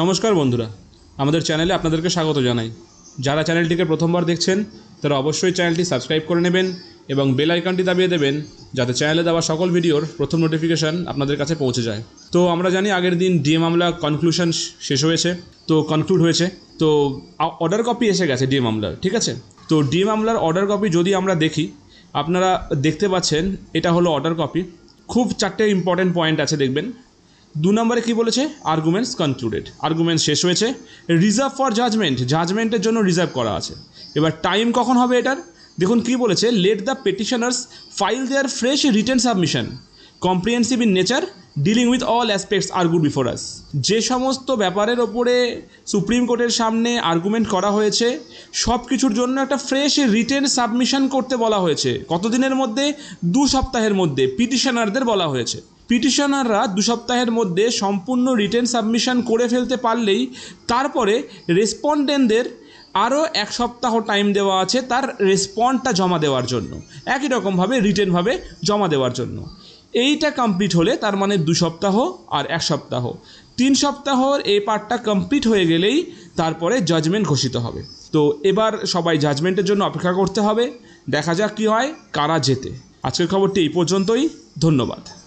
নমস্কার বন্ধুরা, আমাদের চ্যানেলে আপনাদেরকে স্বাগত জানাই। যারা চ্যানেলটিকে প্রথমবার দেখছেন, তারা অবশ্যই চ্যানেলটি সাবস্ক্রাইব করে নেবেন এবং বেল আইকনটি দাবিয়ে দেবেন যাতে চ্যানেলে দেওয়া সকল ভিডিওর প্রথম নোটিফিকেশান আপনাদের কাছে পৌঁছে যায়। তো আমরা জানি আগের দিন ডিএ মামলা কনক্লুশন শেষ হয়েছে, তো কনক্লুড হয়েছে। তো অর্ডার কপি এসে গেছে ডিএ মামলার, ঠিক আছে? তো ডিএ মামলার অর্ডার কপি যদি আমরা দেখি, আপনারা দেখতে পাচ্ছেন, এটা হলো অর্ডার কপি খুব চারটে ইম্পর্টেন্ট পয়েন্ট আছে, দেখবেন। দু নম্বরে কি বলেছে? আর্গুমেন্টস কনক্লুডেড আর্গুমেন্ট শেষ হয়েছে। রিজার্ভ ফর জাজমেন্ট জাজমেন্টের জন্য রিজার্ভ করা আছে। এবার টাইম কখন হবে এটার? দেখুন কি বলেছে let the petitioners file their fresh return submission comprehensive in nature dealing with all aspects argued before us যে সমস্ত ব্যাপারের ওপরে সুপ্রিম কোর্টের সামনে আর্গুমেন্ট করা হয়েছে সব কিছুর জন্য একটা ফ্রেশ রিটেন সাবমিশন করতে বলা হয়েছে। কতদিনের মধ্যে? দু সপ্তাহের মধ্যে। পিটিশনারদের বলা হয়েছে। পিটিশনাররা দু সপ্তাহের মধ্যে সম্পূর্ণ রিটেন সাবমিশন করে ফেলতে পারলেই তারপরে রেসপন্ডেন্টদের আরও এক সপ্তাহ টাইম দেওয়া আছে তার রেসপন্ডটা জমা দেওয়ার জন্য। একই রকমভাবে রিটেনভাবে জমা দেওয়ার জন্য। এইটা কমপ্লিট হলে তার মানে দু সপ্তাহ আর এক সপ্তাহ। তিন সপ্তাহর এই পার্টটা কমপ্লিট হয়ে গেলেই তারপরে জাজমেন্ট ঘোষিত হবে। তো এবার সবাই জাজমেন্টের জন্য অপেক্ষা করতে হবে। দেখা যাক কী হয়, কারা জেতে। আজকের খবরটি এই পর্যন্তই। ধন্যবাদ।